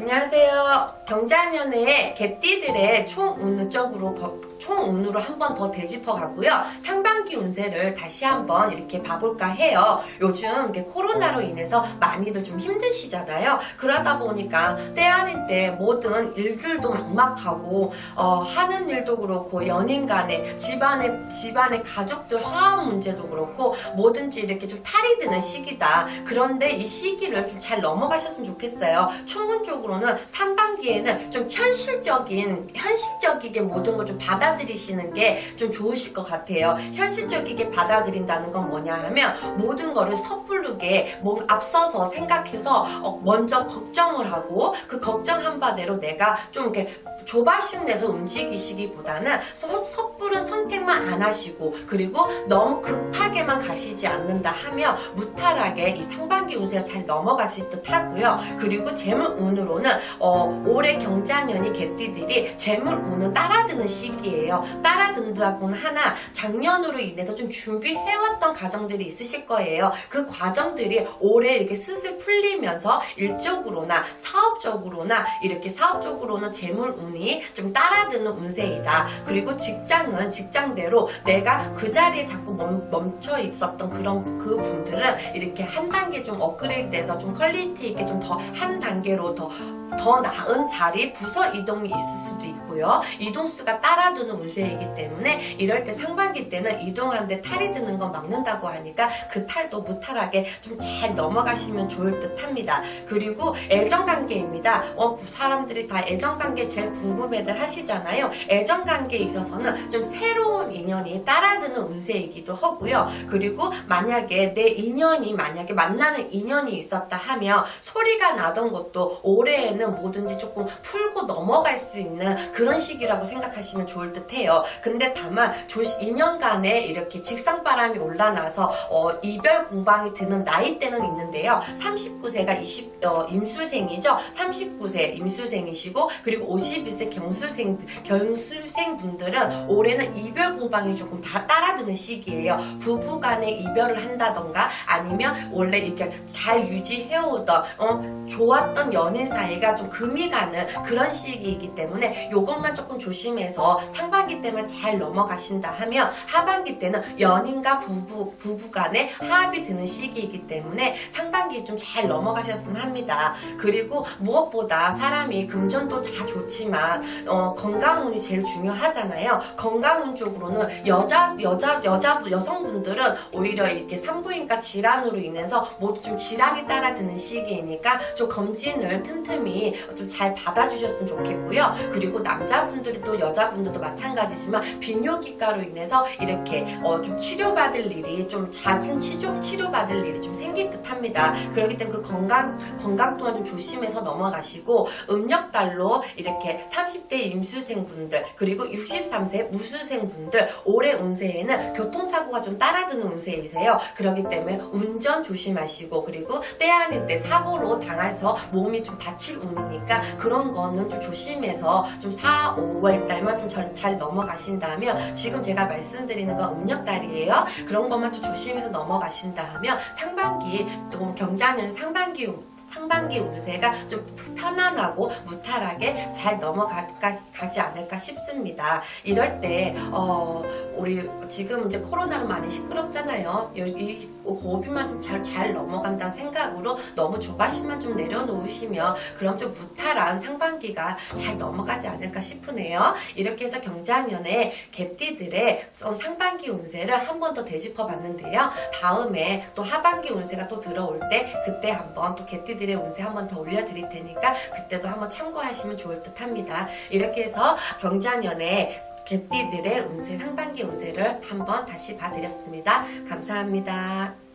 안녕하세요. 경자년의 개띠들의 총운으적으로 총 운으로 한 번 더 되짚어 가고요. 상반기 운세를 다시 한번 이렇게 봐볼까 해요. 요즘 이렇게 코로나로 인해서 많이들 좀 힘드시잖아요. 그러다 보니까 때 아닌 때 모든 일들도 막막하고 어, 하는 일도 그렇고 연인 간에 집안의 집안의 가족들 화합 문제도 그렇고 뭐든지 이렇게 좀 탈이 드는 시기다. 그런데 이 시기를 좀 잘 넘어가셨으면 좋겠어요. 총운적으로는 상반기에는 좀 현실적인 현실적이게 모든 걸 좀 받아 들이시는 게 좀 좋으실 것 같아요. 현실적이게 받아들인다는 건 뭐냐 하면 모든 거를 섣부르게 뭔 앞서서 생각해서 어, 먼저 걱정을 하고 그 걱정한 바대로 내가 좀 이렇게 조바심 내서 움직이시기보다는 섣- 섣부른 선택만 안 하시고 그리고 너무 급하게만 가시지 않는다 하면 무탈하게 이 상반기 운세가 잘 넘어가실 듯 하고요. 그리고 재물 운으로는 어, 올해 경자년이 개띠들이 재물 운은 따라드는 시기예요. 따라든다고는 하나 작년으로 인해서 좀 준비해왔던 과정들이 있으실 거예요. 그 과정들이 올해 이렇게 슬슬 풀리면서 일적으로나 사업적으로나 이렇게 사업적으로는 재물 운이 좀 따라드는 운세이다. 그리고 직장은 직장대로 내가 그 자리에 자꾸 멈, 멈춰 있었던 그런 그 분들은 이렇게 한 단계 좀 업그레이드돼서 좀 퀄리티 있게 좀 더 한 단계로 더 더 나은 자리 부서 이동이 있을 수도 있고요. 이동수가 따라두는 운세이기 때문에 이럴 때 상반기 때는 이동하는데 탈이 드는 건 막는다고 하니까 그 탈도 무탈하게 좀 잘 넘어가시면 좋을 듯 합니다. 그리고 애정관계입니다. 어, 사람들이 다 애정관계 제일 궁금해들 하시잖아요. 애정관계에 있어서는 좀 새로운 인연이 따라드는 운세이기도 하고요. 그리고 만약에 내 인연이 만약에 만나는 인연이 있었다 하면 소리가 나던 것도 올해에는 뭐든지 조금 풀고 넘어갈 수 있는 그런 시기라고 생각하시면 좋을 듯 해요. 근데 다만 조시, 인연 간에 이렇게 직상바람이 올라나서 어, 이별 공방이 드는 나이대는 있는데요. 39세가 20, 어, 임수생이죠. 39세 임수생이시고 그리고 51세 경수생 경수생 분들은 올해는 이별 공방이 조금 다 따라드는 시기예요. 부부 간에 이별을 한다던가 아니면 원래 이렇게 잘 유지해오던 어, 좋았던 연인 사이가 좀 금이 가는 그런 시기이기 때문에 이것만 조금 조심해서 상반기 때만 잘 넘어가신다 하면 하반기 때는 연인과 부부 부부 간에 화합이 드는 시기이기 때문에 상반기 좀 잘 넘어가셨으면 합니다. 그리고 무엇보다 사람이 금전도 다 좋지만 어, 건강운이 제일 중요하잖아요. 건강운 쪽으로는 여자 여자 여자 여성분들은 오히려 이렇게 산부인과 질환으로 인해서 모두 좀 질환이 따라드는 시기이니까 좀 검진을 틈틈이 좀 잘 받아주셨으면 좋겠고요. 그리고 남자분들이 또 여자분들도 마찬가지지만 비뇨기과로 인해서 이렇게 어, 좀 치료받을 일이 좀 잦은 치료 치료받을 일이 좀 생길 듯 합니다. 그렇기 때문에 그 건강 건강 또한 좀 조심해서 넘어가시고 음력달로 이렇게 30대 임수생분들 그리고 63세 무수생분들 올해 운세에는 교통사고가 좀 따라드는 운세이세요. 그렇기 때문에 운전 조심하시고 그리고 때 아닌 때 사고로 당해서 몸이 좀 다칠 운 이니까 그런 거는 좀 조심해서 좀 4, 5월 달만 좀 잘 넘어가신다면 지금 제가 말씀드리는 건 음력달이에요. 그런 것만 좀 조심해서 넘어가신다면 상반기 또 경자는 상반기 운- 상반기 운세가 좀 편안하고 무탈하게 잘 넘어가지 않을까 싶습니다. 이럴 때, 어, 우리 지금 이제 코로나로 많이 시끄럽잖아요. 이- 이 고비만 좀 잘 잘 넘어간다는 생각으로 너무 조바심만 좀 내려놓으시면 그럼 좀 무탈한 상반기가 잘 넘어가지 않을까 싶으네요. 이렇게 해서 경자년의 개띠들의 어, 상반기 운세를 한 번 더 되짚어 봤는데요. 다음에 또 하반기 운세가 또 들어올 때 그때 한번 또 개띠들의 운세 한 번 더 올려드릴 테니까 그때도 한번 참고하시면 좋을 듯 합니다. 이렇게 해서 경자년의 개띠들의 운세, 상반기 운세를 한번 다시 봐드렸습니다. 감사합니다.